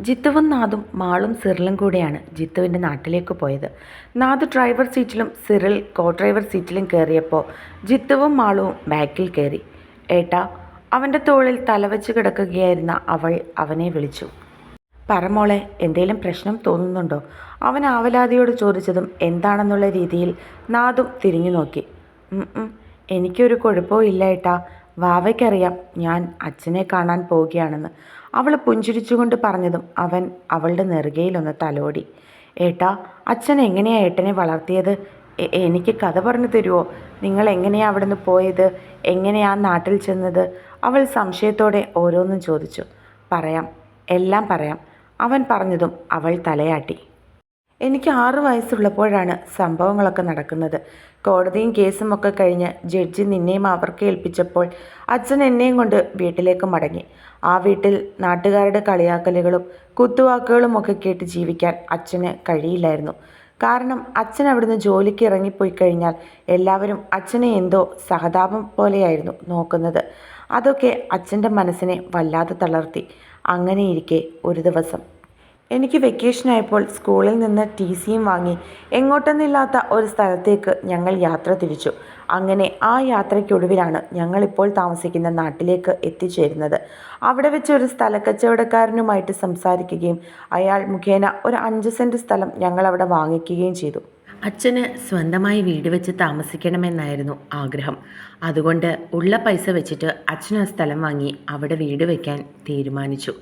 ജിത്തുവും നാദും മാളും സിറിലും കൂടെയാണ് ജിത്തുവിന്റെ നാട്ടിലേക്ക് പോയത്. നാദ് ഡ്രൈവർ സീറ്റിലും സിറിൽ കോ ഡ്രൈവർ സീറ്റിലും കയറിയപ്പോൾ ജിത്തുവും മാളുവും ബാക്കിൽ കയറി. ഏട്ടാ അവന്റെ തോളിൽ തലവെച്ച് കിടക്കുകയായിരുന്ന അവൾ അവനെ വിളിച്ചു. പറമോളെ എന്തെങ്കിലും പ്രശ്നം തോന്നുന്നുണ്ടോ? അവൻ ആവലാതിയോട് ചോദിച്ചതും എന്താണെന്നുള്ള രീതിയിൽ നാദും തിരിഞ്ഞു നോക്കി. "ഉം ഉം, എനിക്കൊരു കുഴപ്പവും ഇല്ല ഏട്ടാ. വാവയ്ക്കറിയാം ഞാൻ അച്ഛനെ കാണാൻ പോവുകയാണെന്ന്. അവൾ പുഞ്ചിരിച്ചുകൊണ്ട് പറഞ്ഞതും അവൻ അവളുടെ നെറുകയിലൊന്ന് തലോടി. ഏട്ടാ അച്ഛൻ എങ്ങനെയാണ് ഏട്ടനെ വളർത്തിയത്? എനിക്ക് കഥ പറഞ്ഞു തരുമോ നിങ്ങൾ എങ്ങനെയാണ് അവിടെ നിന്ന് പോയത്? എങ്ങനെയാ നാട്ടിൽ ചെന്നത്? അവൾ സംശയത്തോടെ ഓരോന്നും ചോദിച്ചു. പറയാം എല്ലാം പറയാം അവൻ പറഞ്ഞതും അവൾ തലയാട്ടി. എനിക്ക് ആറു വയസ്സുള്ളപ്പോഴാണ് സംഭവങ്ങളൊക്കെ നടക്കുന്നത്. കോടതിയും കേസും ഒക്കെ കഴിഞ്ഞ് ജഡ്ജി നിന്നെയും അവർക്ക് ഏൽപ്പിച്ചപ്പോൾ അച്ഛൻ എന്നെയും കൊണ്ട് വീട്ടിലേക്ക് മടങ്ങി. ആ വീട്ടിൽ നാട്ടുകാരുടെ കളിയാക്കലുകളും കുത്തുവാക്കുകളും ഒക്കെ കേട്ട് ജീവിക്കാൻ അച്ഛന് കഴിയില്ലായിരുന്നു. കാരണം അച്ഛൻ അവിടുന്ന് ജോലിക്ക് ഇറങ്ങിപ്പോയി കഴിഞ്ഞാൽ എല്ലാവരും അച്ഛനെ എന്തോ സഹതാപം പോലെയായിരുന്നു നോക്കുന്നത്. അതൊക്കെ അച്ഛന്റെ മനസ്സിനെ വല്ലാതെ തളർത്തി. അങ്ങനെയിരിക്കെ ഒരു ദിവസം എനിക്ക് വെക്കേഷനായപ്പോൾ സ്കൂളിൽ നിന്ന് ടി സിയും വാങ്ങി. എങ്ങോട്ടെന്നില്ലാത്ത ഒരു സ്ഥലത്തേക്ക് ഞങ്ങൾ യാത്ര തിരിച്ചു. അങ്ങനെ ആ യാത്രയ്ക്കൊടുവിലാണ് ഞങ്ങളിപ്പോൾ താമസിക്കുന്ന നാട്ടിലേക്ക് എത്തിച്ചേരുന്നത്. അവിടെ വെച്ച് ഒരു സ്ഥലക്കച്ചവടക്കാരനുമായിട്ട് സംസാരിക്കുകയും അയാൾ മുഖേന ഒരു അഞ്ച് സെന്റ് സ്ഥലം ഞങ്ങളവിടെ വാങ്ങിക്കുകയും ചെയ്തു. അച്ഛന് സ്വന്തമായി വീട് വെച്ച് താമസിക്കണമെന്നായിരുന്നു ആഗ്രഹം. അതുകൊണ്ട് ഉള്ള പൈസ വെച്ചിട്ട് അച്ഛൻ ആ സ്ഥലം വാങ്ങി അവിടെ വീട് വയ്ക്കാൻ തീരുമാനിച്ചു.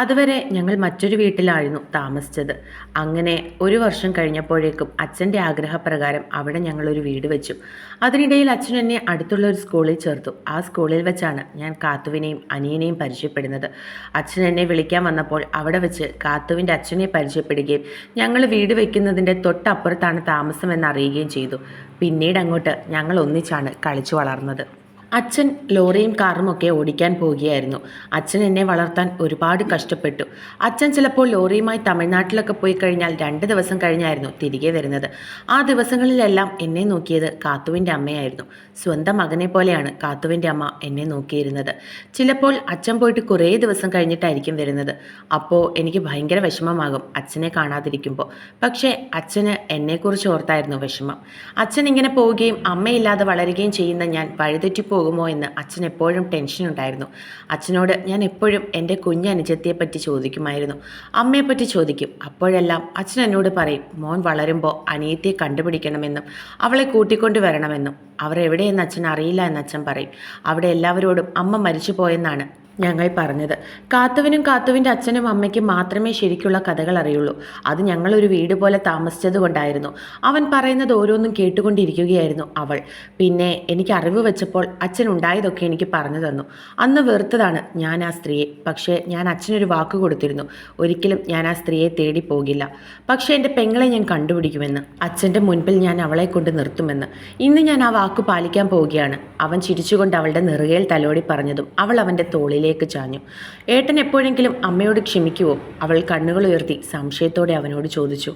അതുവരെ ഞങ്ങൾ മറ്റൊരു വീട്ടിലായിരുന്നു താമസിച്ചത്. അങ്ങനെ ഒരു വർഷം കഴിഞ്ഞപ്പോഴേക്കും അച്ഛന്റെ ആഗ്രഹപ്രകാരം അവിടെ ഞങ്ങളൊരു വീട് വെച്ചു. അതിനിടയിൽ അച്ഛൻ എന്നെ അടുത്തുള്ള ഒരു സ്കൂളിൽ ചേർത്തു. ആ സ്കൂളിൽ വെച്ചാണ് ഞാൻ കാത്തുവിനെയും അനിയനെയും പരിചയപ്പെടുന്നത്. അച്ഛൻ എന്നെ വിളിക്കാൻ വന്നപ്പോൾ അവിടെ വെച്ച് കാത്തുവിന്റെ അച്ഛനെ പരിചയപ്പെടുകയും ഞങ്ങൾ വീട് വെക്കുന്നതിന്റെ തൊട്ടപ്പുറത്താണ് താമസമെന്ന് അറിയുകയും ചെയ്തു. പിന്നീട് അങ്ങോട്ട് ഞങ്ങൾ ഒന്നിച്ചാണ് കളിച്ചു വളർന്നത്. അച്ഛൻ ലോറിയും കാറും ഒക്കെ ഓടിക്കാൻ പോവുകയായിരുന്നു. അച്ഛൻ എന്നെ വളർത്താൻ ഒരുപാട് കഷ്ടപ്പെട്ടു. അച്ഛൻ ചിലപ്പോൾ ലോറിയുമായി തമിഴ്നാട്ടിലൊക്കെ പോയി കഴിഞ്ഞാൽ രണ്ട് ദിവസം കഴിഞ്ഞായിരുന്നു തിരികെ വരുന്നത്. ആ ദിവസങ്ങളിലെല്ലാം എന്നെ നോക്കിയത് കാത്തുവിന്റെ അമ്മയായിരുന്നു. സ്വന്തം മകനെ പോലെയാണ് കാത്തുവിന്റെ അമ്മ എന്നെ നോക്കിയിരുന്നത്. ചിലപ്പോൾ അച്ഛൻ പോയിട്ട് കുറേ ദിവസം കഴിഞ്ഞിട്ടായിരിക്കും വരുന്നത്. അപ്പോൾ എനിക്ക് ഭയങ്കര വിഷമമാകും അച്ഛനെ കാണാതിരിക്കുമ്പോൾ. പക്ഷേ അച്ഛന് എന്നെക്കുറിച്ച് ഓർത്തായിരുന്നു വിഷമം. അച്ഛൻ ഇങ്ങനെ പോവുകയും അമ്മയില്ലാതെ വളരുകയും ചെയ്യുന്ന ഞാൻ വഴിതെറ്റി പോകുമോ എന്ന് അച്ഛൻ എപ്പോഴും ടെൻഷൻ ഉണ്ടായിരുന്നു. അച്ഛനോട് ഞാൻ എപ്പോഴും എന്റെ കുഞ്ഞനുജത്തിയെപ്പറ്റി ചോദിക്കുമായിരുന്നു. അമ്മയെപ്പറ്റി ചോദിക്കും. അപ്പോഴെല്ലാം അച്ഛൻ എന്നോട് പറയും മോൻ വളരുമ്പോൾ അനിയത്തിയെ കണ്ടുപിടിക്കണമെന്നും അവളെ കൂട്ടിക്കൊണ്ടു വരണമെന്നും. അവർ എവിടെയെന്ന് അച്ഛൻ അറിയില്ല എന്ന് അച്ഛൻ പറയും. അവിടെ എല്ലാവരോടും അമ്മ മരിച്ചു പോയെന്നാണ് ഞങ്ങൾ പറഞ്ഞത്. കാത്തുവിനും കാത്തുവിന്റെ അച്ഛനും അമ്മയ്ക്കും മാത്രമേ ശരിക്കുള്ള കഥകൾ അറിയുള്ളൂ. അത് ഞങ്ങളൊരു വീട് പോലെ താമസിച്ചത് കൊണ്ടായിരുന്നു. അവൻ പറയുന്നത് ഓരോന്നും കേട്ടുകൊണ്ടിരിക്കുകയായിരുന്നു അവൾ. പിന്നെ എനിക്ക് അറിവ് വെച്ചപ്പോൾ അച്ഛൻ ഉണ്ടായതൊക്കെ എനിക്ക് പറഞ്ഞു തന്നു. അന്ന് വെറുത്തതാണ് ഞാൻ ആ സ്ത്രീയെ. പക്ഷേ ഞാൻ അച്ഛനൊരു വാക്ക് കൊടുത്തിരുന്നു. ഒരിക്കലും ഞാൻ ആ സ്ത്രീയെ തേടി പോകില്ല. പക്ഷേ എന്റെ പെങ്ങളെ ഞാൻ കണ്ടുപിടിക്കുമെന്ന്. അച്ഛന്റെ മുൻപിൽ ഞാൻ അവളെ കൊണ്ട് നിർത്തുമെന്ന്. ഇന്ന് ഞാൻ ആ വാക്ക് പാലിക്കാൻ പോവുകയാണ്. അവൻ ചിരിച്ചുകൊണ്ട് അവളുടെ നെറുകയിൽ തലോടി പറഞ്ഞതും അവൾ അവന്റെ തോളിലേക്ക് ചാഞ്ഞു. ഏട്ടൻ എപ്പോഴെങ്കിലും അമ്മയോട് ക്ഷമിക്കുവോ? അവൾ കണ്ണുകൾ ഉയർത്തി സംശയത്തോടെ അവനോട് ചോദിച്ചു.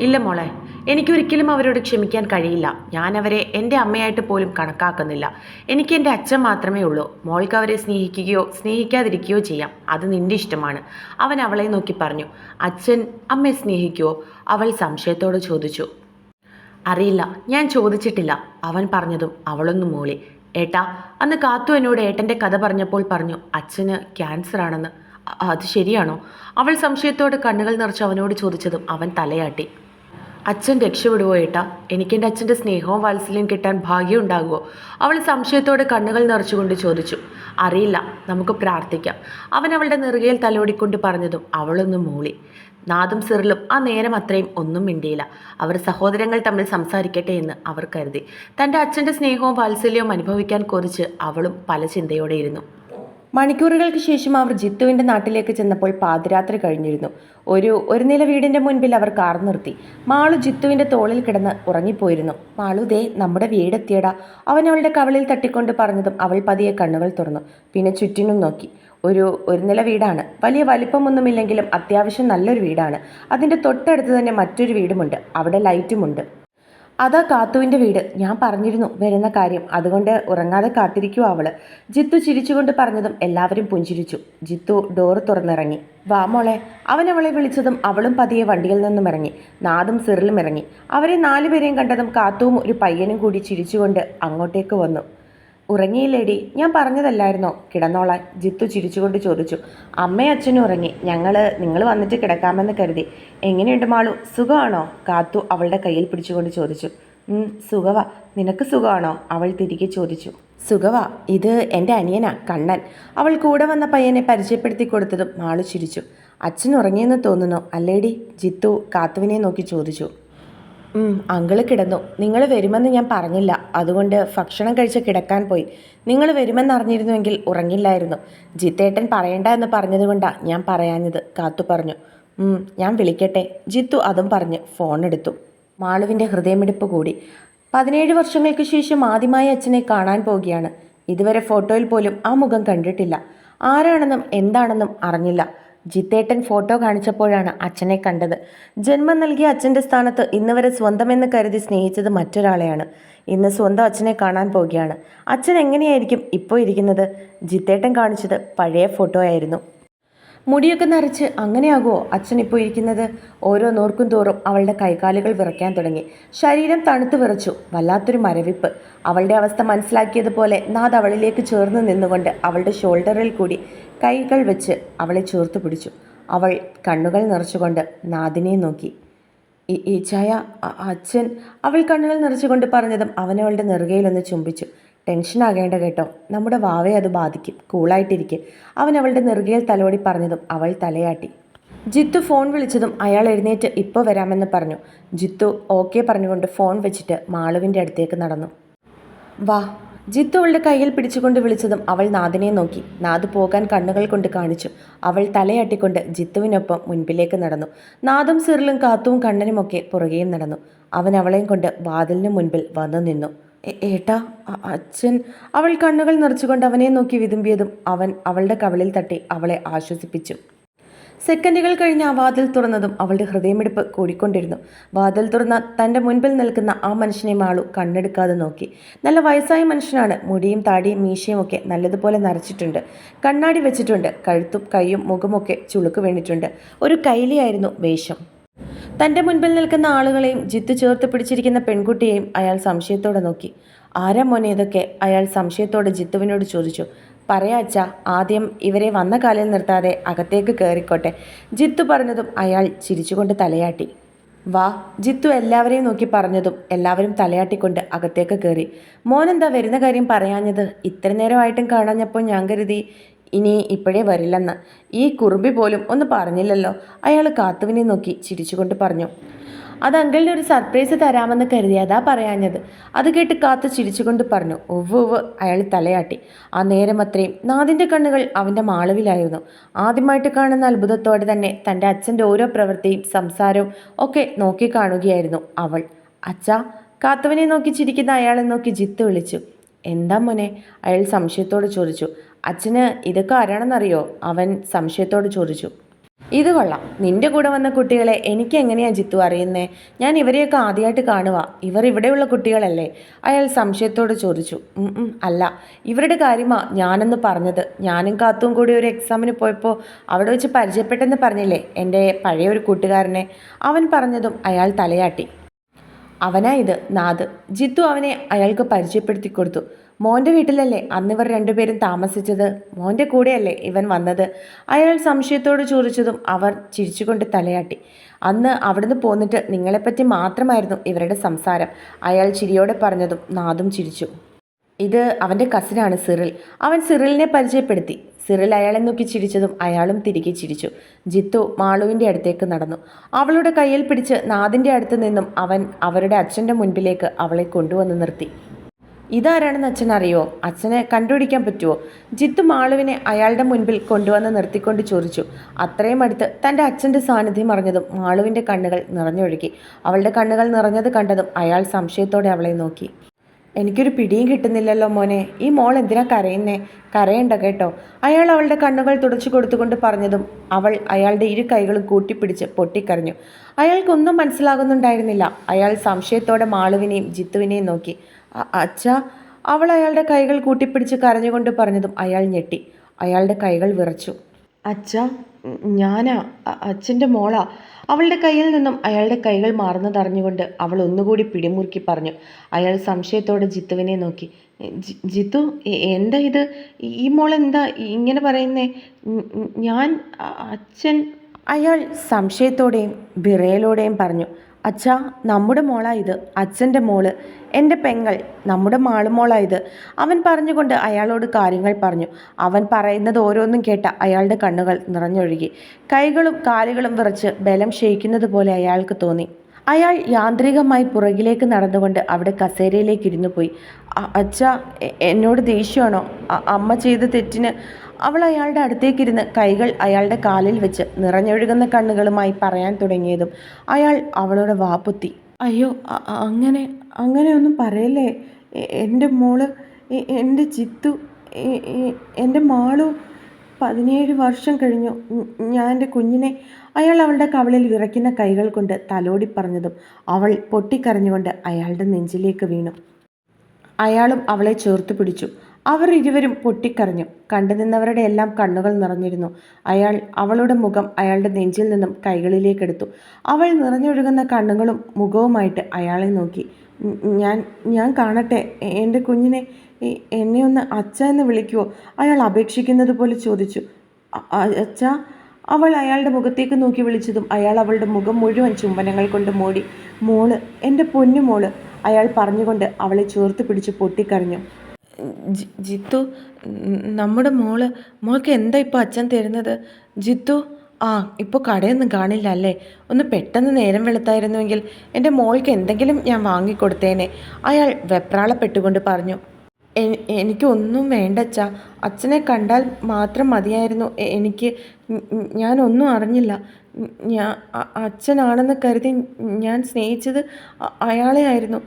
ഇല്ല മോളെ എനിക്കൊരിക്കലും അവരോട് ക്ഷമിക്കാൻ കഴിയില്ല. ഞാൻ അവരെ എന്റെ അമ്മയായിട്ട് പോലും കണക്കാക്കുന്നില്ല. എനിക്ക് എന്റെ അച്ഛൻ മാത്രമേ ഉള്ളൂ. മോൾക്ക് അവരെ സ്നേഹിക്കുകയോ സ്നേഹിക്കാതിരിക്കുകയോ ചെയ്യാം. അത് നിന്റെ ഇഷ്ടമാണ്. അവൻ അവളെ നോക്കി പറഞ്ഞു. അച്ഛൻ അമ്മയെ സ്നേഹിക്കുവോ? അവൾ സംശയത്തോട് ചോദിച്ചു. അറിയില്ല ഞാൻ ചോദിച്ചിട്ടില്ല. അവൻ പറഞ്ഞതും അവളൊന്നും മൂളി. ഏട്ടാ അന്ന് കാത്തു എന്നോട് ഏട്ടന്റെ കഥ പറഞ്ഞപ്പോൾ പറഞ്ഞു അച്ഛന് ക്യാൻസർ ആണെന്ന്. അത് ശരിയാണോ? അവൾ സംശയത്തോടെ കണ്ണുകൾ നിറച്ച് അവനോട് ചോദിച്ചതും അവൻ തലയാട്ടി. അച്ഛൻ രക്ഷപ്പെടുവോ ഏട്ടാ? എനിക്കെന്റെ അച്ഛന്റെ സ്നേഹവും വാത്സല്യം കിട്ടാൻ ഭാഗ്യം ഉണ്ടാകുമോ അവൾ സംശയത്തോടെ കണ്ണുകൾ നിറച്ചുകൊണ്ട് ചോദിച്ചു. അറിയില്ല നമുക്ക് പ്രാർത്ഥിക്കാം. അവൻ അവളുടെ നെറുകയിൽ തലോടിക്കൊണ്ട് പറഞ്ഞതും അവളൊന്ന് മൂളി. നാദും സിറിലും ആ നേരം അത്രയും ഒന്നും മിണ്ടിയില്ല. അവർ സഹോദരങ്ങൾ തമ്മിൽ സംസാരിക്കട്ടെ എന്ന് അവർ കരുതി. തന്റെ അച്ഛന്റെ സ്നേഹവും വാത്സല്യവും അനുഭവിക്കാൻ കുറിച്ച് അവളും പല ചിന്തയോടെ ഇരുന്നു. മണിക്കൂറുകൾക്ക് ശേഷം അവർ ജിത്തുവിന്റെ നാട്ടിലേക്ക് ചെന്നപ്പോൾ പാതിരാത്രി കഴിഞ്ഞിരുന്നു. ഒരു ഒരു നില വീടിന്റെ മുൻപിൽ അവർ കാർ നിർത്തി. മാളു ജിത്തുവിന്റെ തോളിൽ കിടന്ന് ഉറങ്ങിപ്പോയിരുന്നു. മാളു ദേ നമ്മുടെ വീടെത്തിയടാ. അവൻ അവളുടെ കവളിൽ തട്ടിക്കൊണ്ട് പറഞ്ഞതും അവൾ പതിയെ കണ്ണുകൾ തുറന്നു. പിന്നെ ചുറ്റിനും നോക്കി. ഒരു ഒരു നില വീടാണ്. വലിയ വലിപ്പമൊന്നുമില്ലെങ്കിലും അത്യാവശ്യം നല്ലൊരു വീടാണ്. അതിന്റെ തൊട്ടടുത്ത് തന്നെ മറ്റൊരു വീടുമുണ്ട്. അവിടെ ലൈറ്റുമുണ്ട്. അതാ കാത്തുവിന്റെ വീട്. ഞാൻ പറഞ്ഞിരുന്നു വരുന്ന കാര്യം. അതുകൊണ്ട് ഉറങ്ങാതെ കാത്തിരിക്കുക അവൾ. ജിത്തു ചിരിച്ചുകൊണ്ട് പറഞ്ഞതും എല്ലാവരും പുഞ്ചിരിച്ചു. ജിത്തു ഡോർ തുറന്നിറങ്ങി. വാ മോളെ. അവൻ അവളെ വിളിച്ചതും അവളും പതിയെ വണ്ടിയിൽ നിന്നും ഇറങ്ങി. നാദും സിറിലും ഇറങ്ങി. അവരെ നാലുപേരെയും കണ്ടതും കാത്തുവും ഒരു പയ്യനും കൂടി ചിരിച്ചുകൊണ്ട് അങ്ങോട്ടേക്ക് വന്നു. ഉറങ്ങിയില്ലേടി. ഞാൻ പറഞ്ഞതല്ലായിരുന്നോ? കിടന്നോളാൻ. ജിത്തു ചിരിച്ചുകൊണ്ട് ചോദിച്ചു. അമ്മയും അച്ഛനും ഉറങ്ങി. ഞങ്ങൾ നിങ്ങൾ വന്നിട്ട് കിടക്കാമെന്ന് കരുതി. എങ്ങനെയുണ്ട് മാളു? സുഖമാണോ? കാത്തു അവളുടെ കയ്യിൽ പിടിച്ചുകൊണ്ട് ചോദിച്ചു. സുഖവ. നിനക്ക് സുഖമാണോ? അവൾ തിരികെ ചോദിച്ചു. സുഖവ. ഇത് എന്റെ അനിയനാ കണ്ണൻ. അവൾ കൂടെ വന്ന പയ്യനെ പരിചയപ്പെടുത്തി കൊടുത്തതും മാളു ചിരിച്ചു. അച്ഛൻ ഉറങ്ങിയെന്ന് തോന്നുന്നു. അല്ലേടി? ജിത്തു കാത്തുവിനെ നോക്കി ചോദിച്ചു. അങ്കിൾ കിടന്നു. നിങ്ങൾ വരുമെന്ന് ഞാൻ പറഞ്ഞില്ല. അതുകൊണ്ട് ഭക്ഷണം കഴിച്ച് കിടക്കാൻ പോയി. നിങ്ങൾ വരുമെന്ന് അറിഞ്ഞിരുന്നുവെങ്കിൽ ഉറങ്ങില്ലായിരുന്നു. ജിത്തേട്ടൻ പറയണ്ട എന്ന് പറഞ്ഞതുകൊണ്ടാണ് ഞാൻ പറയാഞ്ഞത്. കാത്തു പറഞ്ഞു. ഞാൻ വിളിക്കട്ടെ. ജിത്തു അതും പറഞ്ഞ്. ഫോൺ എടുത്തു. മാളുവിന്റെ ഹൃദയമെടുപ്പ് കൂടി. പതിനേഴ് വർഷങ്ങൾക്ക് ശേഷം ആദ്യമായി അച്ഛനെ കാണാൻ പോവുകയാണ്. ഇതുവരെ ഫോട്ടോയിൽ പോലും ആ മുഖം കണ്ടിട്ടില്ല. ആരാണെന്നും എന്താണെന്നും അറിഞ്ഞില്ല. ജിത്തേട്ടൻ ഫോട്ടോ കാണിച്ചപ്പോഴാണ് അച്ഛനെ കണ്ടത്. ജന്മം നൽകിയ അച്ഛന്റെ സ്ഥാനത്ത് ഇന്ന് വരെ സ്വന്തമെന്ന് കരുതി സ്നേഹിച്ചത് മറ്റൊരാളെയാണ്. ഇന്ന് സ്വന്തം അച്ഛനെ കാണാൻ പോവുകയാണ്. അച്ഛൻ എങ്ങനെയായിരിക്കും ഇപ്പോൾ ഇരിക്കുന്നത്? ജിത്തേട്ടൻ കാണിച്ചത് പഴയ ഫോട്ടോ ആയിരുന്നു മുടിയൊക്കെ നരച്ച് അങ്ങനെയാകുമോ അച്ഛൻ ഇപ്പോൾ ഇരിക്കുന്നത്? ഓരോ നോർക്കും തോറും അവളുടെ കൈകാലുകൾ വിറയ്ക്കാൻ തുടങ്ങി. ശരീരം തണുത്തു വിറച്ചു. വല്ലാത്തൊരു മരവിപ്പ്. അവളുടെ അവസ്ഥ മനസ്സിലാക്കിയതുപോലെ നാദ് അവളിലേക്ക് ചേർന്ന് നിന്നുകൊണ്ട് അവളുടെ ഷോൾഡറിൽ കൂടി കൈകൾ വെച്ച് അവളെ ചേർത്ത് പിടിച്ചു. അവൾ കണ്ണുകൾ നിറച്ചുകൊണ്ട് നാദിനെ നോക്കി. ഈ- ഈ ചായ അച്ഛൻ അവൾ കണ്ണുകൾ നിറച്ചുകൊണ്ട് പറഞ്ഞതും അവനവളുടെ നെറുകയിലൊന്ന് ചുംബിച്ചു. ടെൻഷൻ ആകേണ്ട കേട്ടോ. നമ്മുടെ വാവയെ അത് ബാധിക്കും. കൂളായിട്ടിരിക്കെ. അവൻ അവളുടെ നെറുകയിൽ തലോടി പറഞ്ഞതും അവൾ തലയാട്ടി. ജിത്തു ഫോൺ വിളിച്ചതും അയാൾ എഴുന്നേറ്റ് ഇപ്പോൾ വരാമെന്ന് പറഞ്ഞു. ജിത്തു ഓക്കെ പറഞ്ഞുകൊണ്ട് ഫോൺ വെച്ചിട്ട് മാളുവിന്റെ അടുത്തേക്ക് നടന്നു. വാ. ജിത്തു അവളുടെ കയ്യിൽ പിടിച്ചുകൊണ്ട് വിളിച്ചതും അവൾ നാദിനെ നോക്കി. നാദ് പോകാൻ കണ്ണുകൾ കൊണ്ട് കാണിച്ചു. അവൾ തലയാട്ടിക്കൊണ്ട് ജിത്തുവിനൊപ്പം മുൻപിലേക്ക് നടന്നു. നാദും സിറിലും കാത്തുവും കണ്ണനുമൊക്കെ പുറകെയും നടന്നു. അവൻ അവളെയും കൊണ്ട് വാതിലിന് മുൻപിൽ വന്നു നിന്നു. "എ- ഏട്ടാ അച്ഛൻ. അവൾ കണ്ണുകൾ നിറച്ചുകൊണ്ട് അവനെ നോക്കി വിതുമ്പിയതും അവൻ അവളുടെ കവിളിൽ തട്ടി അവളെ ആശ്വസിപ്പിച്ചു. സെക്കൻഡുകൾ കഴിഞ്ഞ് ആ വാതിൽ തുറന്നതും അവളുടെ ഹൃദയമെടുപ്പ് കൂടിക്കൊണ്ടിരുന്നു. വാതിൽ തുറന്ന തന്റെ മുൻപിൽ നിൽക്കുന്ന ആ മനുഷ്യനെ മാളു കണ്ണെടുക്കാതെ നോക്കി. നല്ല വയസ്സായ മനുഷ്യനാണ്. മുടിയും താടിയും മീശയും ഒക്കെ നല്ലതുപോലെ നരച്ചിട്ടുണ്ട്. കണ്ണാടി വെച്ചിട്ടുണ്ട്. കഴുത്തും കൈയും മുഖമൊക്കെ ചുളുക്ക് വീണിട്ടുണ്ട്. ഒരു കൈലിയായിരുന്നു വേഷം. തന്റെ മുൻപിൽ നിൽക്കുന്ന ആളുകളെയും ജിത്തു ചേർത്ത് പിടിച്ചിരിക്കുന്ന പെൺകുട്ടിയെയും അയാൾ സംശയത്തോടെ നോക്കി. ആരാ മോനെ ഇതൊക്കെ? അയാൾ സംശയത്തോടെ ജിത്തുവിനോട് ചോദിച്ചു. പറയാച്ച ആദ്യം ഇവരെ വന്ന കാലിൽ നിർത്താതെ അകത്തേക്ക് കയറിക്കോട്ടെ ജിത്തു പറഞ്ഞതും അയാൾ ചിരിച്ചുകൊണ്ട് തലയാട്ടി. വാ ജിത്തു എല്ലാവരെയും നോക്കി പറഞ്ഞതും എല്ലാവരും തലയാട്ടിക്കൊണ്ട് അകത്തേക്ക് കയറി മോനെന്താ വരുന്ന കാര്യം പറയാഞ്ഞത്? ഇത്ര നേരമായിട്ടും കാണാഞ്ഞപ്പോൾ ഞാൻ കരുതി ഇനി ഇപ്പോഴേ വരില്ലെന്ന്. ഈ കുറുമ്പി പോലും ഒന്ന് പറഞ്ഞില്ലല്ലോ. അയാൾ കാത്തുവിനെ നോക്കി ചിരിച്ചുകൊണ്ട് പറഞ്ഞു. അത് അങ്കിളിന് ഒരു സർപ്രൈസ് തരാമെന്ന് കരുതിയതാ പറയാഞ്ഞത്. അത് കേട്ട് കാത്തു ചിരിച്ചുകൊണ്ട് പറഞ്ഞു. ഒവ് ഒവ് അയാൾ തലയാട്ടി. ആ നേരം അത്രയും. നാദിന്റെ കണ്ണുകൾ അവന്റെ മാളവിലായിരുന്നു. ആദ്യമായിട്ട് കാണുന്ന അത്ഭുതത്തോടെ തന്നെ തന്റെ അച്ഛന്റെ ഓരോ പ്രവൃത്തിയും സംസാരവും ഒക്കെ നോക്കി കാണുകയായിരുന്നു അവൾ. അച്ഛാ കാത്തുവിനെ നോക്കി ചിരിക്കുന്ന അയാളെ നോക്കി ജിത്ത് വിളിച്ചു. എന്താ മോനെ? അയാൾ സംശയത്തോട് ചോദിച്ചു. അച്ഛന് ഇതൊക്കെ ആരാണെന്നറിയോ? അവൻ സംശയത്തോട് ചോദിച്ചു. ഇത് കൊള്ളാം. നിന്റെ കൂടെ വന്ന കുട്ടികളെ എനിക്ക് എങ്ങനെയാ ജിത്തു അറിയുന്നേ? ഞാൻ ഇവരെയൊക്കെ ആദ്യമായിട്ട് കാണുക ഇവർ ഇവിടെയുള്ള കുട്ടികളല്ലേ? അയാൾ സംശയത്തോട് ചോദിച്ചു. "ഉം, ഉം, അല്ല. ഇവരുടെ കാര്യമാ ഞാനെന്ന് പറഞ്ഞത്. ഞാനും കാത്തും കൂടി ഒരു എക്സാമിന് പോയപ്പോൾ അവിടെ വെച്ച് പരിചയപ്പെട്ടെന്ന് പറഞ്ഞില്ലേ എന്റെ പഴയ ഒരു കൂട്ടുകാരനെ? അവൻ പറഞ്ഞതും അയാൾ തലയാട്ടി. അവനാ ഇത് നാദ്. ജിത്തു അവനെ അയാൾക്ക് പരിചയപ്പെടുത്തി കൊടുത്തു. മോന്റെ വീട്ടിലല്ലേ അന്ന് ഇവർ രണ്ടുപേരും താമസിച്ചത്. മോന്റെ കൂടെയല്ലേ ഇവൻ വന്നത്. അയാൾ സംശയത്തോട് ചോദിച്ചതും അവർ ചിരിച്ചുകൊണ്ട് തലയാട്ടി. അന്ന് അവിടുന്ന് പോന്നിട്ട് നിങ്ങളെപ്പറ്റി മാത്രമായിരുന്നു ഇവരുടെ സംസാരം. അയാൾ ചിരിയോടെ പറഞ്ഞതും നാദും ചിരിച്ചു. ഇത് അവന്റെ കസിനാണ് സിറിൽ. അവൻ സിറിലിനെ പരിചയപ്പെടുത്തി. സിറിൽ അയാളെ നോക്കി ചിരിച്ചതും അയാളും തിരികെ ചിരിച്ചു. ജിത്തു മാളുവിന്റെ അടുത്തേക്ക് നടന്നു. അവളുടെ കയ്യിൽ പിടിച്ച് നാദിന്റെ അടുത്ത് നിന്നും അവൻ അവരുടെ അച്ഛന്റെ മുൻപിലേക്ക് അവളെ കൊണ്ടുവന്ന് നിർത്തി. ഇതാരാണെന്ന് അച്ഛൻ അറിയോ അച്ഛനെ കണ്ടുപിടിക്കാൻ പറ്റുമോ ജിത്തു മാളുവിനെ അയാളുടെ മുൻപിൽ കൊണ്ടുവന്ന് നിർത്തിക്കൊണ്ട് ചോദിച്ചു. അത്രയും അടുത്ത് തന്റെ അച്ഛന്റെ സാന്നിധ്യം അറിഞ്ഞതും മാളുവിന്റെ കണ്ണുകൾ നിറഞ്ഞൊഴുകി. അവളുടെ കണ്ണുകൾ നിറഞ്ഞത് കണ്ടതും അയാൾ സംശയത്തോടെ അവളെ നോക്കി. എനിക്കൊരു പിടിയും കിട്ടുന്നില്ലല്ലോ മോനെ. ഈ മോൾ എന്തിനാ കരയുന്നേ? കരയണ്ട കേട്ടോ. അയാൾ അവളുടെ കണ്ണുകൾ തുടച്ചു കൊടുത്തുകൊണ്ട് പറഞ്ഞതും അവൾ അയാളുടെ ഇരു കൈകളും കൂട്ടിപ്പിടിച്ച് പൊട്ടിക്കരഞ്ഞു. അയാൾക്കൊന്നും മനസ്സിലാകുന്നുണ്ടായിരുന്നില്ല. അയാൾ സംശയത്തോടെ മാളുവിനെയും ജിത്തുവിനെയും നോക്കി. "അ- അച്ഛാ അവൾ അയാളുടെ കൈകൾ കൂട്ടിപ്പിടിച്ച് കരഞ്ഞുകൊണ്ട് പറഞ്ഞതും അയാൾ ഞെട്ടി. അയാളുടെ കൈകൾ വിറച്ചു. അച്ഛ ഞാനാ അച്ഛന്റെ മോളാ. അവളുടെ കയ്യിൽ നിന്നും അയാളുടെ കൈകൾ മാറുന്നതറിഞ്ഞുകൊണ്ട് അവൾ ഒന്നുകൂടി പിടിമുറുക്കി പറഞ്ഞു. അയാൾ സംശയത്തോടെ ജിത്തുവിനെ നോക്കി. ജിത്തു എന്താ ഇത്? ഈ മോൾ എന്താ ഇങ്ങനെ പറയുന്നേ? ഞാൻ അച്ഛൻ അയാൾ സംശയത്തോടെയും വിറയലോടെയും പറഞ്ഞു. അച്ഛാ നമ്മുടെ മോളാ ഇത്. അച്ഛന്റെ മോൾ. എന്റെ പെങ്ങൾ നമ്മുടെ മാളുമോളാ ഇത്. അവൻ പറഞ്ഞുകൊണ്ട് അയാളോട് കാര്യങ്ങൾ പറഞ്ഞു. അവൻ പറയുന്നത് ഓരോന്നും കേട്ട അയാളുടെ കണ്ണുകൾ നിറഞ്ഞൊഴുകി. കൈകളും കാലുകളും വിറച്ച് ബലം ക്ഷയിക്കുന്നത് പോലെ അയാൾക്ക് തോന്നി. അയാൾ യാന്ത്രികമായി പുറകിലേക്ക് നടന്നുകൊണ്ട് അവിടെ കസേരയിലേക്ക് ഇരുന്നു പോയി. അച്ഛ എന്നോട് ദേഷ്യമാണോ? അമ്മ ചെയ്ത തെറ്റിന് അവൾ അയാളുടെ അടുത്തേക്കിരുന്ന് കൈകൾ അയാളുടെ കാലിൽ വെച്ച് നിറഞ്ഞൊഴുകുന്ന കണ്ണുകളുമായി പറയാൻ തുടങ്ങിയതും അയാൾ അവളുടെ വാപ്പുത്തി അയ്യോ അങ്ങനെ അങ്ങനെയൊന്നും പറയല്ലേ? എന്റെ മോൾ എന്റെ ചിത്തു എന്റെ മാളു പതിനേഴ് വർഷം കഴിഞ്ഞു. ഞാൻ എന്റെ കുഞ്ഞിനെ അയാൾ അവളുടെ കവളിൽ വിറയ്ക്കുന്ന കൈകൾ കൊണ്ട് തലോടി പറഞ്ഞതും അവൾ പൊട്ടിക്കരഞ്ഞുകൊണ്ട് അയാളുടെ നെഞ്ചിലേക്ക് വീണു. അയാളും അവളെ ചേർത്ത് പിടിച്ചു. അവർ ഇരുവരും പൊട്ടിക്കരഞ്ഞു. കണ്ടു നിന്നവരുടെ എല്ലാം കണ്ണുകൾ നിറഞ്ഞിരുന്നു. അയാൾ അവളുടെ മുഖം അയാളുടെ നെഞ്ചിൽ നിന്നും കൈകളിലേക്കെടുത്തു. അവൾ നിറഞ്ഞൊഴുകുന്ന കണ്ണുകളും മുഖവുമായിട്ട് അയാളെ നോക്കി. ഞാൻ ഞാൻ കാണട്ടെ. എന്റെ കുഞ്ഞിനെ എന്നെ ഒന്ന് അച്ഛ എന്ന് വിളിക്കുമോ അയാൾ അപേക്ഷിക്കുന്നത് പോലെ ചോദിച്ചു. "അ- അ- അവൾ അയാളുടെ മുഖത്തേക്ക് നോക്കി വിളിച്ചതും അയാൾ അവളുടെ മുഖം മുഴുവൻ ചുംബനങ്ങൾ കൊണ്ട് മൂടി. മോൾ എന്റെ പൊന്നു മോൾ അയാൾ പറഞ്ഞുകൊണ്ട് അവളെ ചേർത്ത് പിടിച്ച് പൊട്ടിക്കരഞ്ഞു. ജിത്തു നമ്മുടെ മോൾ മോൾക്ക് എന്താ ഇപ്പോൾ അച്ഛൻ തരുന്നത്? ജിത്തു ആ ഇപ്പോൾ കടയൊന്നും കാണില്ല അല്ലേ? ഒന്ന് പെട്ടെന്ന് നേരം വെളുത്തായിരുന്നുവെങ്കിൽ എന്റെ മോൾക്ക് എന്തെങ്കിലും ഞാൻ വാങ്ങിക്കൊടുത്തേനെ. അയാൾ വെപ്രാളപ്പെട്ടുകൊണ്ട് പറഞ്ഞു എനിക്കൊന്നും വേണ്ടച്ച. അച്ഛാ അച്ഛനെ കണ്ടാൽ മാത്രം മതിയായിരുന്നു. എനിക്ക് ഞാനൊന്നും അറിഞ്ഞില്ല. ഞാൻ അച്ഛനാണെന്ന് കരുതി ഞാൻ സ്നേഹിച്ചത് അയാളെ ആയിരുന്നു.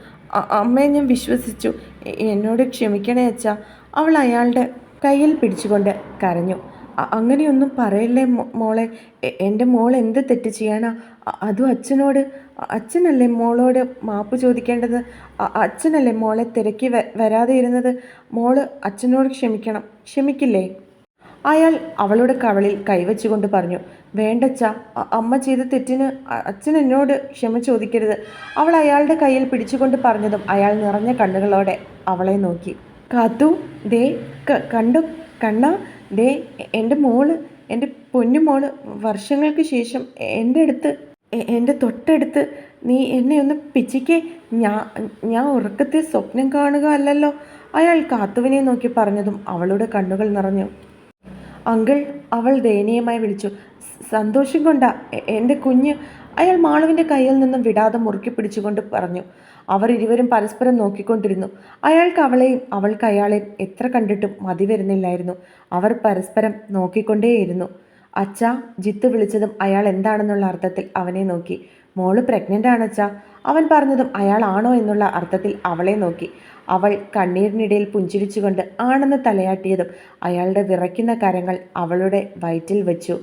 അമ്മയെ ഞാൻ വിശ്വസിച്ചു. എന്നോട് ക്ഷമിക്കണേ അച്ഛാ. അവൾ അയാളുടെ കയ്യിൽ പിടിച്ചുകൊണ്ട് കരഞ്ഞു. "അ- അങ്ങനെയൊന്നും പറയല്ലേ മോളെ? എന്റെ മോൾ എന്ത് തെറ്റ് ചെയ്യാനാ? അതും അച്ഛനോട്. അച്ഛനല്ലേ മോളോട് മാപ്പ് ചോദിക്കേണ്ടത്? അച്ഛനല്ലേ മോളെ തിരക്കി വരാതെ ഇരുന്നത്? മോൾ അച്ഛനോട് ക്ഷമിക്കണം. ക്ഷമിക്കില്ലേ? അയാൾ അവളുടെ കവളിൽ കൈവച്ചുകൊണ്ട് പറഞ്ഞു. വേണ്ടച്ച അമ്മ ചെയ്ത തെറ്റിന് അച്ഛൻ എന്നോട് ക്ഷമ ചോദിക്കരുത്. അവൾ അയാളുടെ കയ്യിൽ പിടിച്ചുകൊണ്ട് പറഞ്ഞതും അയാൾ നിറഞ്ഞ കണ്ണുകളോടെ അവളെ നോക്കി. കാത്തു ദേ കണ്ടു കണ്ണ ദേ എന്റെ മോൾ എന്റെ പൊന്നു മോൾ വർഷങ്ങൾക്ക് ശേഷം എന്റെ അടുത്ത് എന്റെ തൊട്ടടുത്ത് നീ എന്നെ ഒന്ന് പിച്ചിക്കേ. ഞാൻ ഞാൻ ഉറക്കത്തെ സ്വപ്നം കാണുക അല്ലല്ലോ. അയാൾ കാത്തുവിനെ നോക്കി പറഞ്ഞതും അവളുടെ കണ്ണുകൾ നിറഞ്ഞു. അങ്കിൾ അവൾ ദയനീയമായി വിളിച്ചു. "സ- സന്തോഷം കൊണ്ടാ എന്റെ കുഞ്ഞ് അയാൾ മാളുവിന്റെ കയ്യിൽ നിന്നും വിടാതെ മുറുക്കി പിടിച്ചുകൊണ്ട് പറഞ്ഞു. അവർ ഇരുവരും പരസ്പരം നോക്കിക്കൊണ്ടിരുന്നു. അയാൾക്ക് അവളെയും അവൾക്ക് അയാളെയും എത്ര കണ്ടിട്ടും മതി വരുന്നില്ലായിരുന്നു. അവർ പരസ്പരം നോക്കിക്കൊണ്ടേയിരുന്നു. അച്ഛ ജിത്ത് വിളിച്ചതും അയാൾ എന്താണെന്നുള്ള അർത്ഥത്തിൽ അവനെ നോക്കി. മോൾ പ്രഗ്നന്റ് ആണ് അച്ഛ. അവൻ പറഞ്ഞതും അയാളാണോ എന്നുള്ള അർത്ഥത്തിൽ അവളെ നോക്കി. അവൾ കണ്ണീരിനിടയിൽ പുഞ്ചിരിച്ചുകൊണ്ട് ആണെന്ന് തലയാട്ടിയതും അയാളുടെ വിറയ്ക്കുന്ന കരങ്ങൾ അവളുടെ വയറ്റിൽ വെച്ചു.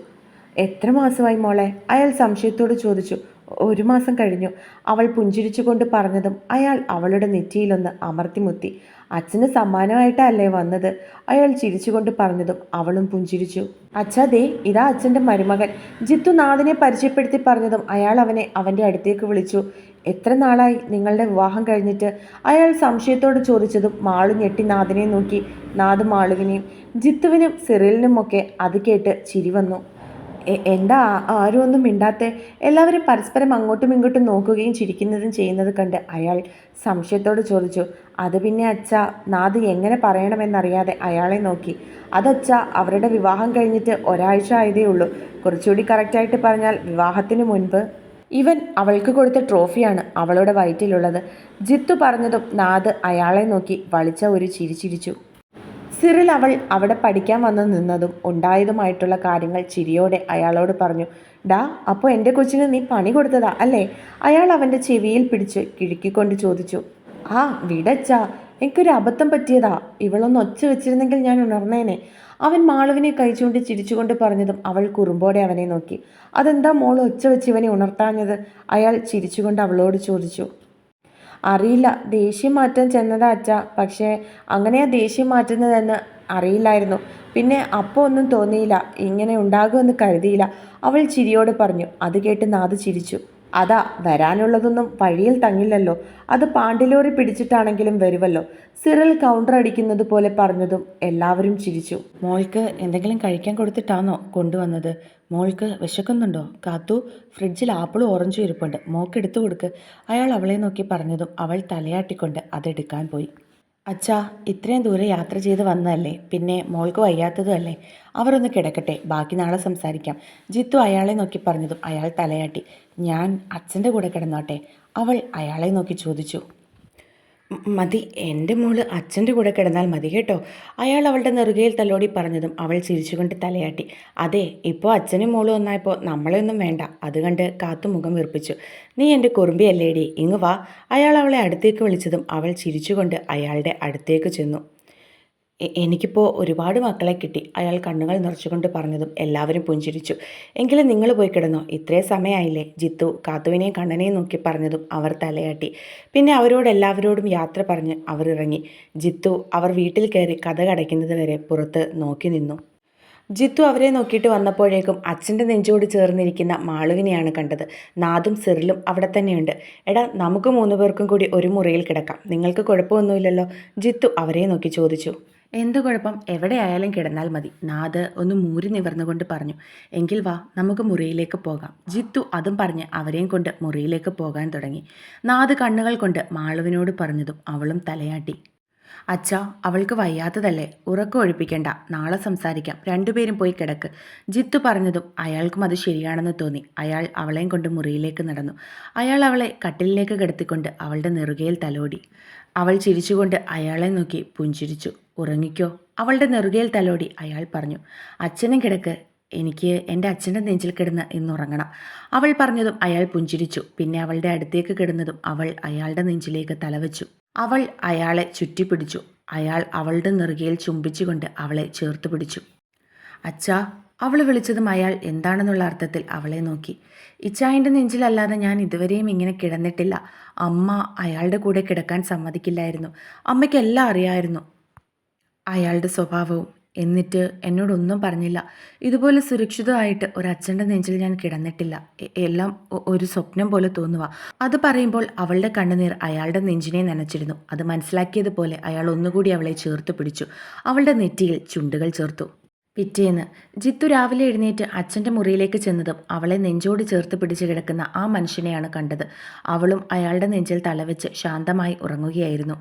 എത്ര മാസമായി മോളെ? അയാൾ സംശയത്തോട് ചോദിച്ചു. ഒരു മാസം കഴിഞ്ഞു. അവൾ പുഞ്ചിരിച്ചുകൊണ്ട് പറഞ്ഞതും അയാൾ അവളുടെ നെറ്റിയിലൊന്ന് അമർത്തിമുത്തി. അച്ഛന് സമ്മാനമായിട്ടല്ലേ വന്നത്? അയാൾ ചിരിച്ചുകൊണ്ട് പറഞ്ഞതും അവളും പുഞ്ചിരിച്ചു. അച്ഛാ ദേ ഇതാ അച്ഛന്റെ മരുമകൻ. ജിത്തു നാദിനെ പരിചയപ്പെടുത്തി പറഞ്ഞതും അയാൾ അവനെ അവന്റെ അടുത്തേക്ക് വിളിച്ചു. എത്ര നാളായി നിങ്ങളുടെ വിവാഹം കഴിഞ്ഞിട്ട്? അയാൾ സംശയത്തോട് ചോദിച്ചതും മാളു ഞെട്ടി നാദിനെ നോക്കി. നാഥ് മാളുവിനെയും ജിത്തുവിനും സിറിലിനുമൊക്കെ അത് കേട്ട് ചിരി വന്നു. എന്താ ആരും ഒന്നും മിണ്ടാത്ത? എല്ലാവരും പരസ്പരം അങ്ങോട്ടും ഇങ്ങോട്ടും നോക്കുകയും ചിരിക്കുന്നതും ചെയ്യുന്നത് കണ്ട് അയാൾ സംശയത്തോട് ചോദിച്ചു അത് പിന്നെ അച്ഛ നാദ് എങ്ങനെ പറയണമെന്നറിയാതെ അയാളെ നോക്കി. അതച്ഛ അവരുടെ വിവാഹം കഴിഞ്ഞിട്ട് ഒരാഴ്ച ആയതേ ഉള്ളൂ. കുറച്ചുകൂടി കറക്റ്റായിട്ട് പറഞ്ഞാൽ വിവാഹത്തിന് മുൻപ് ഇവൻ അവൾക്ക് കൊടുത്ത ട്രോഫിയാണ് അവളുടെ വയറ്റിലുള്ളത്. ജിത്തു പറഞ്ഞതും നാദ് അയാളെ നോക്കി വളിച്ച ഒരു ചിരി ചിരിച്ചു. സിറിൽ അവൾ അവിടെ പഠിക്കാൻ വന്ന് നിന്നതും ഉണ്ടായതുമായിട്ടുള്ള കാര്യങ്ങൾ ചിരിയോടെ അയാളോട് പറഞ്ഞു ഡാ അപ്പോൾ എന്റെ കൊച്ചിന് നീ പണി കൊടുത്തതാ അല്ലേ? അയാൾ അവന്റെ ചെവിയിൽ പിടിച്ച് കിഴുക്കിക്കൊണ്ട് ചോദിച്ചു ആ വിടച്ചാ എനിക്കൊരു അബദ്ധം പറ്റിയതാ ഇവളൊന്ന് ഒച്ച വെച്ചിരുന്നെങ്കിൽ ഞാൻ ഉണർന്നേനെ. അവൻ മാളുവിനെ കഴിച്ചുകൊണ്ട് ചിരിച്ചുകൊണ്ട് പറഞ്ഞതും അവൾ കുറുമ്പോടെ അവനെ നോക്കി അതെന്താ മോൾ ഒച്ച വെച്ച് ഇവനെ ഉണർത്താഞ്ഞത്? അയാൾ ചിരിച്ചുകൊണ്ട് അവളോട് ചോദിച്ചു അറിയില്ല. ദേഷ്യം മാറ്റാൻ ചെന്നതാ അച്ഛ. പക്ഷേ അങ്ങനെയാ ദേഷ്യം മാറ്റുന്നതെന്ന് അറിയില്ലായിരുന്നു. പിന്നെ അപ്പോൾ ഒന്നും തോന്നിയില്ല. ഇങ്ങനെ ഉണ്ടാകുമെന്ന് കരുതിയില്ല. അവൾ ചിരിയോട് പറഞ്ഞു. അത് കേട്ട് നാഥ് ചിരിച്ചു. അതാ വരാനുള്ളതൊന്നും വഴിയിൽ തങ്ങില്ലല്ലോ. അത് പാണ്ടിലോറി പിടിച്ചിട്ടാണെങ്കിലും വരുമല്ലോ സിറൽ കൗണ്ടർ അടിക്കുന്നത് പോലെ പറഞ്ഞതും എല്ലാവരും ചിരിച്ചു. മോൾക്ക് എന്തെങ്കിലും കഴിക്കാൻ കൊടുത്തിട്ടാണോ കൊണ്ടുവന്നത്? മോൾക്ക് വിശക്കുന്നുണ്ടോ? കാത്തു ഫ്രിഡ്ജിൽ ആപ്പിളും ഓറഞ്ചും ഇരിപ്പുണ്ട്. മോൾക്ക് എടുത്തു കൊടുക്ക്. അയാൾ അവളെ നോക്കി പറഞ്ഞതും അവൾ തലയാട്ടിക്കൊണ്ട് അതെടുക്കാൻ പോയി. അച്ഛാ ഇത്രയും ദൂരെ യാത്ര ചെയ്ത് വന്നതല്ലേ? പിന്നെ മോൾക്ക് വയ്യാത്തതും അല്ലേ? അവരൊന്ന് കിടക്കട്ടെ ബാക്കി നാളെ സംസാരിക്കാം. ജിത്തു അയാളെ നോക്കി പറഞ്ഞതും അയാൾ തലയാട്ടി. ഞാൻ അച്ഛന്റെ കൂടെ കിടന്നോട്ടെ? അവൾ അയാളെ നോക്കി ചോദിച്ചു. "മ- മതി. എന്റെ മോൾ അച്ഛന്റെ കൂടെ കിടന്നാൽ മതി കേട്ടോ. അയാൾ അവളുടെ നെറുകയിൽ തലോടി പറഞ്ഞതും അവൾ ചിരിച്ചുകൊണ്ട് തലയാട്ടി. അതെ ഇപ്പോൾ അച്ഛനും മോളും ഒന്നായപ്പോൾ നമ്മളെയൊന്നും വേണ്ട. അത് കണ്ട് കാത്തു മുഖം വീർപ്പിച്ചു. നീ എന്റെ കുറുമ്പിയല്ലേടി. ഇങ്ങ് വാ. അയാൾ അവളെ അടുത്തേക്ക് വിളിച്ചതും അവൾ ചിരിച്ചുകൊണ്ട് അയാളുടെ അടുത്തേക്ക് ചെന്നു. എനിക്കിപ്പോൾ ഒരുപാട് മക്കളെ കിട്ടി. അയാൾ കണ്ണുകൾ നിറച്ചുകൊണ്ട് പറഞ്ഞതും എല്ലാവരും പുഞ്ചിരിച്ചു. എങ്കിലും നിങ്ങൾ പോയി കിടന്നോ? ഇത്രയും സമയമായില്ലേ ജിത്തു കാത്തുവിനെയും കണ്ണനെയും നോക്കി പറഞ്ഞതും അവർ തലയാട്ടി. പിന്നെ അവരോട് എല്ലാവരോടും യാത്ര പറഞ്ഞ് അവർ ഇറങ്ങി. ജിത്തു അവർ വീട്ടിൽ കയറി കഥ കടയ്ക്കുന്നത് വരെ പുറത്ത് നോക്കി നിന്നു. ജിത്തു അവരെ നോക്കിയിട്ട് വന്നപ്പോഴേക്കും അച്ഛന്റെ നെഞ്ചോട് ചേർന്നിരിക്കുന്ന മാളുവിനെയാണ് കണ്ടത്. നാദും സിറിലും അവിടെ തന്നെയുണ്ട്. എടാ നമുക്ക് മൂന്ന് പേർക്കും കൂടി ഒരു മുറിയിൽ കിടക്കാം. നിങ്ങൾക്ക് കുഴപ്പമൊന്നുമില്ലല്ലോ? ജിത്തു അവരെ നോക്കി ചോദിച്ചു. എന്ത് കുഴപ്പം? എവിടെയായാലും കിടന്നാൽ മതി. നാദ് ഒന്ന് മൂരി നിവർന്നുകൊണ്ട് പറഞ്ഞു. എങ്കിൽ വാ നമുക്ക് മുറിയിലേക്ക് പോകാം. ജിത്തു അതും പറഞ്ഞ് അവരെയും കൊണ്ട് മുറിയിലേക്ക് പോകാൻ തുടങ്ങി. നാദ് കണ്ണുകൾ കൊണ്ട് മാളുവിനോട് പറഞ്ഞതും അവളും തലയാട്ടി. അച്ഛ അവൾക്ക് വയ്യാത്തതല്ലേ? ഉറക്കം ഒഴിപ്പിക്കേണ്ട. നാളെ സംസാരിക്കാം. രണ്ടുപേരും പോയി കിടക്ക്. ജിത്തു പറഞ്ഞതും അയാൾക്കും അത് ശരിയാണെന്ന് തോന്നി. അയാൾ അവളെയും കൊണ്ട് മുറിയിലേക്ക് നടന്നു. അയാൾ അവളെ കട്ടിലിലേക്ക് കിടത്തിക്കൊണ്ട് അവളുടെ നെറുകയിൽ തലോടി. അവൾ ചിരിച്ചുകൊണ്ട് അയാളെ നോക്കി പുഞ്ചിരിച്ചു. ഉറങ്ങിക്കോ. അവളുടെ നെറുകയിൽ തലോടി അയാൾ പറഞ്ഞു. അച്ഛനും കിടക്ക്. എനിക്ക് എന്റെ അച്ഛന്റെ നെഞ്ചിൽ കിടന്ന് ഇന്നുറങ്ങണം അവൾ പറഞ്ഞതും അയാൾ പുഞ്ചിരിച്ചു. പിന്നെ അവളുടെ അടുത്തേക്ക് കിടന്നതും അവൾ അയാളുടെ നെഞ്ചിലേക്ക് തലവച്ചു. അവൾ അയാളെ ചുറ്റിപ്പിടിച്ചു. അയാൾ അവളുടെ നെറുകയിൽ ചുംബിച്ചുകൊണ്ട് അവളെ ചേർത്ത് പിടിച്ചു. അച്ഛാ അവൾ വിളിച്ചതും അയാൾ എന്താണെന്നുള്ള അർത്ഥത്തിൽ അവളെ നോക്കി. ഇച്ചായന്റെ നെഞ്ചിലല്ലാതെ ഞാൻ ഇതുവരെയും ഇങ്ങനെ കിടന്നിട്ടില്ല. അമ്മ അയാളുടെ കൂടെ കിടക്കാൻ സമ്മതിക്കില്ലായിരുന്നു. അമ്മയ്ക്കെല്ലാം അറിയായിരുന്നു. അയാളുടെ സ്വഭാവവും. എന്നിട്ട് എന്നോടൊന്നും പറഞ്ഞില്ല. ഇതുപോലെ സുരക്ഷിതമായിട്ട് ഒരച്ഛന്റെ നെഞ്ചിൽ ഞാൻ കിടന്നിട്ടില്ല. എല്ലാം ഒരു സ്വപ്നം പോലെ തോന്നുക അത് പറയുമ്പോൾ അവളുടെ കണ്ണുനീർ അയാളുടെ നെഞ്ചിനെ നനച്ചിരുന്നു. അത് മനസ്സിലാക്കിയതുപോലെ അയാൾ ഒന്നുകൂടി അവളെ ചേർത്ത് പിടിച്ചു. അവളുടെ നെറ്റിയിൽ ചുണ്ടുകൾ ചേർത്തു. പിറ്റേന്ന് ജിത്തു രാവിലെ എഴുന്നേറ്റ് അച്ഛന്റെ മുറിയിലേക്ക് ചെന്നതും അവളെ നെഞ്ചോട് ചേർത്ത് പിടിച്ച് കിടക്കുന്ന ആ മനുഷ്യനെയാണ് കണ്ടത്. അവളും അയാളുടെ നെഞ്ചിൽ തലവെച്ച് ശാന്തമായി ഉറങ്ങുകയായിരുന്നു.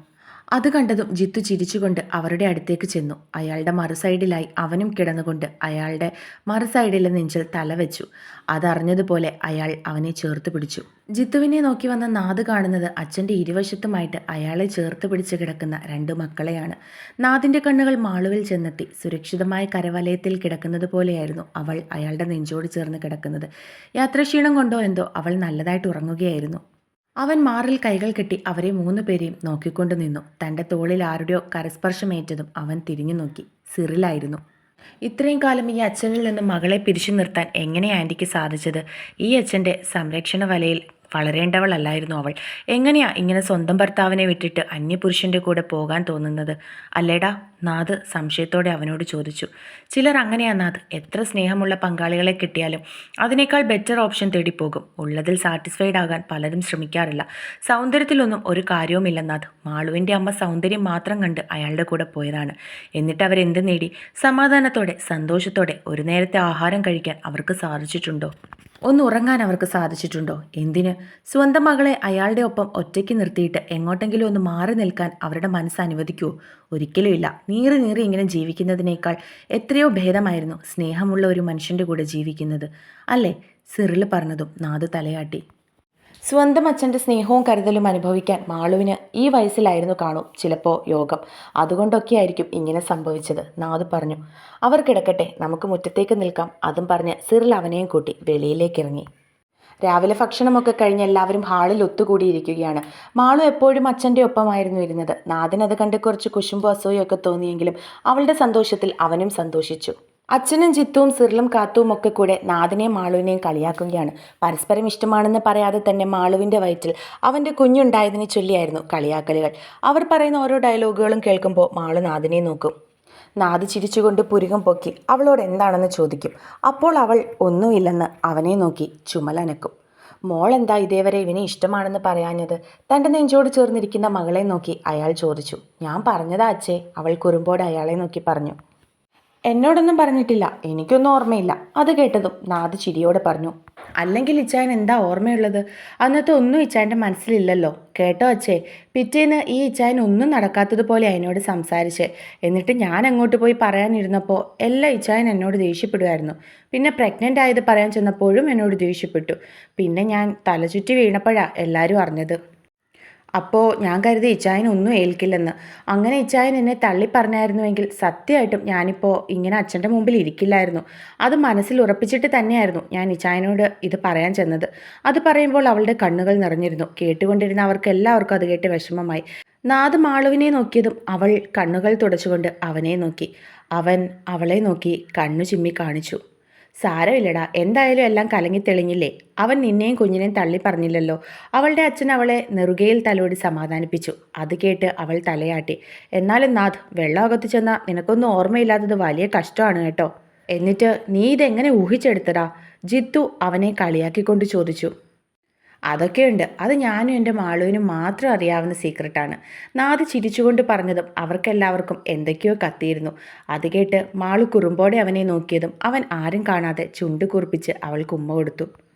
അത് കണ്ടതും ജിത്തു ചിരിച്ചുകൊണ്ട് അവരുടെ അടുത്തേക്ക് ചെന്നു. അയാളുടെ മറുസൈഡിലായി അവനും കിടന്നുകൊണ്ട് അയാളുടെ മറുസൈഡിലെ നെഞ്ചിൽ തല തലവെച്ചു അതറിഞ്ഞതുപോലെ അയാൾ അവനെ ചേർത്ത് പിടിച്ചു. ജിത്തുവിനെ നോക്കി വന്ന നാദ് കാണുന്നത് അച്ഛന്റെ ഇരുവശത്തുമായിട്ട് അയാളെ ചേർത്ത് പിടിച്ച് കിടക്കുന്ന രണ്ട് മക്കളെയാണ്. നാദിന്റെ കണ്ണുകൾ മാളുവിൽ ചെന്നെത്തി. സുരക്ഷിതമായ കരവലയത്തിൽ കിടക്കുന്നത് പോലെയായിരുന്നു അവൾ അയാളുടെ നെഞ്ചോട് ചേർന്ന് കിടക്കുന്നത്. യാത്രാക്ഷീണം കൊണ്ടോ എന്തോ അവൾ നല്ലതായിട്ട് ഉറങ്ങുകയായിരുന്നു. അവൻ മാറിൽ കൈകൾ കെട്ടി അവരെ മൂന്ന് പേരെയും നോക്കിക്കൊണ്ട് നിന്നു. തന്റെ തോളിൽ ആരുടെയോ കരസ്പർശമേറ്റതും അവൻ തിരിഞ്ഞു നോക്കി. സിറിലായിരുന്നു. ഇത്രയും കാലം ഈ അച്ഛനിൽ നിന്ന് മകളെ പിരിച്ചു നിർത്താൻ എങ്ങനെ ആന്റിക്ക് സാധിച്ചത്? ഈ അച്ഛന്റെ സംരക്ഷണ വലയിൽ വളരേണ്ടവളല്ലായിരുന്നു അവൾ. എങ്ങനെയാ ഇങ്ങനെ സ്വന്തം ഭർത്താവിനെ വിട്ടിട്ട് അന്യപുരുഷന്റെ കൂടെ പോകാൻ തോന്നുന്നത്? അല്ലേടാ നാഥ് സംശയത്തോടെ അവനോട് ചോദിച്ചു. ചിലർ അങ്ങനെയാ നാഥ് എത്ര സ്നേഹമുള്ള പങ്കാളികളെ കിട്ടിയാലും അതിനേക്കാൾ ബെറ്റർ ഓപ്ഷൻ തേടി പോകും ഉള്ളതിൽ സാറ്റിസ്ഫൈഡ് ആകാൻ പലരും ശ്രമിക്കാറില്ല. സൗന്ദര്യത്തിലൊന്നും ഒരു കാര്യവുമില്ല നാഥ് മാളുവിന്റെ അമ്മ സൗന്ദര്യം മാത്രം കണ്ട് അയാളുടെ കൂടെ പോയതാണ്. എന്നിട്ട് അവരെന്ത് നേടി? സമാധാനത്തോടെ സന്തോഷത്തോടെ ഒരു നേരത്തെ ആഹാരം കഴിക്കാൻ അവർക്ക് സാധിച്ചിട്ടുണ്ടോ? ഒന്ന് ഉറങ്ങാൻ അവർക്ക് സാധിച്ചിട്ടുണ്ടോ? എന്തിന്? സ്വന്തം മകളെ അയാളുടെ ഒപ്പം ഒറ്റയ്ക്ക് നിർത്തിയിട്ട് എങ്ങോട്ടെങ്കിലും ഒന്ന് മാറി നിൽക്കാൻ അവരുടെ മനസ്സ് അനുവദിക്കുമോ ഒരിക്കലുമില്ല നീറി നീറി ഇങ്ങനെ ജീവിക്കുന്നതിനേക്കാൾ എത്രയോ ഭേദമായിരുന്നു സ്നേഹമുള്ള ഒരു മനുഷ്യന്റെ കൂടെ ജീവിക്കുന്നത്. അല്ലേ? സിറിൽ പറഞ്ഞതും നാദ് തലയാട്ടി. സ്വന്തം അച്ഛന്റെ സ്നേഹവും കരുതലും അനുഭവിക്കാൻ മാളുവിന് ഈ വയസ്സിലായിരുന്നു കാണും ചിലപ്പോൾ യോഗം അതുകൊണ്ടൊക്കെ ആയിരിക്കും ഇങ്ങനെ സംഭവിച്ചത്. നാദ് പറഞ്ഞു അവർ കിടക്കട്ടെ നമുക്ക് മുറ്റത്തേക്ക് നിൽക്കാം അതും പറഞ്ഞ് സിറിൽ അവനെയും കൂട്ടി വെളിയിലേക്ക് ഇറങ്ങി. രാവിലെ ഭക്ഷണമൊക്കെ കഴിഞ്ഞ് എല്ലാവരും ഹാളിൽ ഒത്തുകൂടിയിരിക്കുകയാണ്. മാളു എപ്പോഴും അച്ഛന്റെ ഒപ്പമായിരുന്നു ഇരുന്നത്. അത് കണ്ട് കുറച്ച് കുശുമ്പോ അസൂയൊക്കെ തോന്നിയെങ്കിലും അവളുടെ സന്തോഷത്തിൽ അവനും സന്തോഷിച്ചു. അച്ഛനും ചിത്തുവും സിറിലും കാത്തുവും ഒക്കെ കൂടെ നാഥനെയും മാളുവിനെയും കളിയാക്കുകയാണ്. പരസ്പരം ഇഷ്ടമാണെന്ന് പറയാതെ തന്നെ മാളുവിന്റെ വയറ്റിൽ അവന്റെ കുഞ്ഞുണ്ടായതിനെ ചൊല്ലിയായിരുന്നു കളിയാക്കലുകൾ. അവർ പറയുന്ന ഓരോ ഡയലോഗുകളും കേൾക്കുമ്പോൾ മാളു നാഥനെ നോക്കും. നാദ് ചിരിച്ചുകൊണ്ട് പുരുകം പൊക്കി അവളോട് എന്താണെന്ന് ചോദിക്കും. അപ്പോൾ അവൾ ഒന്നുമില്ലെന്ന് അവനെ നോക്കി ചുമലനക്കും. മോൾ എന്താ ഇതേവരെ ഇവനെ ഇഷ്ടമാണെന്ന് പറയാഞ്ഞത്? തന്റെ നെഞ്ചോട് ചേർന്നിരിക്കുന്ന മകളെ നോക്കി അയാൾ ചോദിച്ചു. ഞാൻ പറഞ്ഞതാ അച്ഛേ. അവൾ കുറുമ്പോട് അയാളെ നോക്കി പറഞ്ഞു. എന്നോടൊന്നും പറഞ്ഞിട്ടില്ല. എനിക്കൊന്നും ഓർമ്മയില്ല. അത് കേട്ടതും നാദ് ചിരിയോടെ പറഞ്ഞു. അല്ലെങ്കിൽ ഇച്ചായൻ എന്താ ഓർമ്മയുള്ളത്? അന്നത്തെ ഒന്നും ഇച്ചായന്റെ മനസ്സിലില്ലല്ലോ. കേട്ടോ അച്ഛേ. പിറ്റേന്ന് ഈ ഇച്ചായൻ ഒന്നും നടക്കാത്തതുപോലെ അതിനോട് സംസാരിച്ച്. എന്നിട്ട് ഞാൻ അങ്ങോട്ട് പോയി പറയാനിരുന്നപ്പോൾ എല്ലാ ഇച്ചായൻ എന്നോട് ദേഷ്യപ്പെടുമായിരുന്നു പിന്നെ പ്രഗ്നന്റ് ആയത് പറയാൻ ചെന്നപ്പോഴും എന്നോട് ദേഷ്യപ്പെട്ടു. പിന്നെ ഞാൻ തലചുറ്റി വീണപ്പോഴാണ് എല്ലാവരും അറിഞ്ഞത്. അപ്പോൾ ഞാൻ കരുതി ഇച്ചായൻ ഒന്നും ഏൽക്കില്ലെന്ന്. അങ്ങനെ ഇച്ചായൻ എന്നെ തള്ളി പറഞ്ഞായിരുന്നുവെങ്കിൽ സത്യമായിട്ടും ഞാനിപ്പോൾ ഇങ്ങനെ അച്ഛന്റെ മുമ്പിൽ ഇരിക്കില്ലായിരുന്നു. അത് മനസ്സിൽ ഉറപ്പിച്ചിട്ട് തന്നെയായിരുന്നു ഞാൻ ഇച്ചായനോട് ഇത് പറയാൻ ചെന്നത്. അത് പറയുമ്പോൾ അവളുടെ കണ്ണുകൾ നിറഞ്ഞിരുന്നു. കേട്ടുകൊണ്ടിരുന്ന അവർക്ക് എല്ലാവർക്കും അത് കേട്ട് വിഷമമായി. നാദ് മാളുവിനെ നോക്കിയതും അവൾ കണ്ണുകൾ തുടച്ചുകൊണ്ട് അവനെ നോക്കി. അവൻ അവളെ നോക്കി കണ്ണു ചിമ്മി കാണിച്ചു. സാരമില്ലടാ എന്തായാലും എല്ലാം കലങ്ങി തെളിഞ്ഞില്ലേ? അവൻ നിന്നെയും കുഞ്ഞിനെയും തള്ളി പറഞ്ഞില്ലല്ലോ. അവളുടെ അച്ഛൻ അവളെ നെറുകയിൽ തലോടി സമാധാനിപ്പിച്ചു. അത് കേട്ട് അവൾ തലയാട്ടി. എന്നാലും നാഥ് വെള്ളം അകത്ത് ചെന്നാൽ നിനക്കൊന്നും ഓർമ്മയില്ലാത്തത് വലിയ കഷ്ടമാണ് കേട്ടോ. എന്നിട്ട് നീ ഇതെങ്ങനെ ഊഹിച്ചെടുത്തടാ? ജിത്തു അവനെ കളിയാക്കിക്കൊണ്ട് ചോദിച്ചു. അതൊക്കെയുണ്ട്. അത് ഞാനും എന്റെ മാളുവിനും മാത്രം അറിയാവുന്ന സീക്രട്ടാണ്. നാദ് ചിരിച്ചുകൊണ്ട് പറഞ്ഞതും അവർക്കെല്ലാവർക്കും എന്തൊക്കെയോ കത്തിയിരുന്നു. അത് കേട്ട് മാളു കുറുമ്പോടെ അവനെ നോക്കിയതും അവൻ ആരും കാണാതെ ചുണ്ട് കുറിപ്പിച്ച് അവൾക്ക് ഉമ്മ കൊടുത്തു.